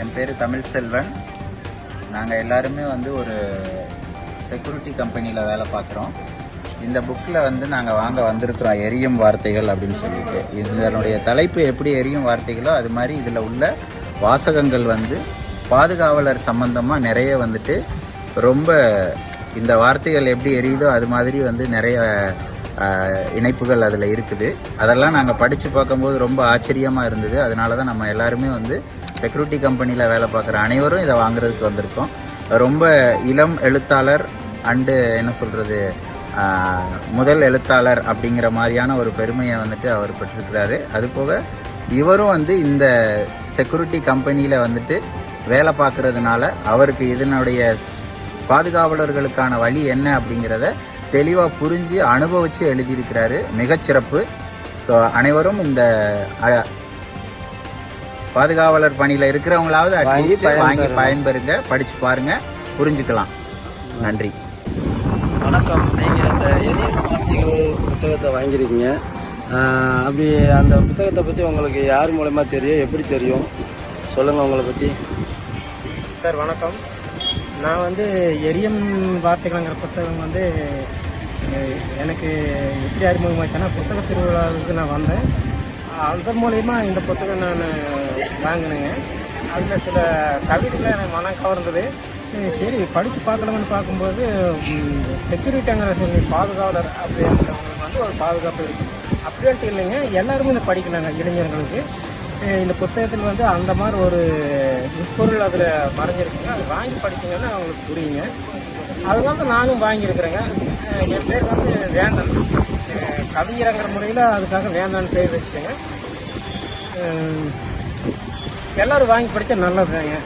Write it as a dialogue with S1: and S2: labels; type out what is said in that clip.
S1: என் பேர் தமிழ் செல்வன். நாங்கள் எல்லாருமே வந்து ஒரு செக்யூரிட்டி கம்பெனியில் வேலை பார்க்குறோம். இந்த புக்கில் வந்து நாங்கள் வாங்க வந்திருக்கிறோம் எரியும் வார்த்தைகள் அப்படின்னு சொல்லிட்டு. இதனுடைய தலைப்பு எப்படி எரியும் வார்த்தைகளோ அது மாதிரி இதில் உள்ள வாசகங்கள் வந்து பாதுகாவலர் சம்மந்தமாக நிறைய வந்துட்டு ரொம்ப இந்த வார்த்தைகள் எப்படி எரியுதோ அது மாதிரி வந்து நிறைய இணைப்புகள் அதில் இருக்குது. அதெல்லாம் நாங்கள் படித்து பார்க்கும்போது ரொம்ப ஆச்சரியமாக இருந்தது. அதனால தான் நம்ம எல்லாருமே வந்து செக்யூரிட்டி கம்பெனியில் வேலை பார்க்குற அனைவரும் இதை வாங்குறதுக்கு வந்திருக்கோம். ரொம்ப இளம் எழுத்தாளர் அண்டு என்ன சொல்கிறது முதல் எழுத்தாளர் அப்படிங்கிற மாதிரியான ஒரு பெருமையை வந்துட்டு அவர் பெற்றிருக்கிறாரு. அது போக இவரும் வந்து இந்த செக்யூரிட்டி கம்பெனியில் வந்துட்டு வேலை பார்க்குறதுனால அவருக்கு இதனுடைய பாதுகாவலர்களுக்கான வழி என்ன அப்படிங்கிறத தெளிவாக புரிஞ்சு அனுபவித்து எழுதியிருக்கிறாரு. மிகச்சிறப்பு. ஸோ அனைவரும் இந்த அ- பாதுகாவலர் பணியில் இருக்கிறவங்களாவது
S2: வாங்கி
S1: atleast வாங்கி. பயன்பெறுங்க படித்து பாருங்க புரிஞ்சுக்கலாம். நன்றி.
S2: வணக்கம். நீங்கள் இந்த எரியும் வார்த்தைகள் புத்தகத்தை வாங்கியிருக்கீங்க. அப்படி அந்த புத்தகத்தை பற்றி உங்களுக்கு யார் மூலமா தெரியும்? எப்படி தெரியும்? சொல்லுங்கள் உங்களை பற்றி
S3: சார் வணக்கம். நான் வந்து எரியும் வார்த்தைகள்ங்கிற புத்தகம் வந்து எனக்கு எப்படி அறிமுகமாச்சுன்னா புத்தக திருவிழாவுக்கு நான் வந்தேன். அதன் மூலயமா இந்த புத்தகம் நான் வாங்கினேங்க. அதில் சில கவிதைகளை எனக்கு மனம் கவர்ந்தது. சரி படித்து பார்க்கலாம்னு பார்க்கும்போது செக்யூரிட்டிங்கிற சொல்லி பாதுகாவலர் அப்படின்றவங்களுக்கு வந்து ஒரு பாதுகாப்பு இருக்குது அப்படின்ட்டு இல்லைங்க எல்லாருமே இதை படிக்கலாங்க இளைஞர்களுக்கு. இந்த புத்தகத்தில் வந்து அந்த மாதிரி ஒரு உட்பொருள் அதில் மறைஞ்சிருக்குங்க. அது வாங்கி படிச்சீங்கன்னா அவங்களுக்கு புரியுங்க. அது வந்து நானும் வாங்கியிருக்கிறேங்க. என் பேர் வந்து வேந்தன். கவிஞரங்கிற முறையில் அதுக்காக வேந்தான்னு பேர் வச்சுட்டேங்க. எல்லோரும் எல்லாரும் வாங்கி படித்தா நல்லதுதாங்க.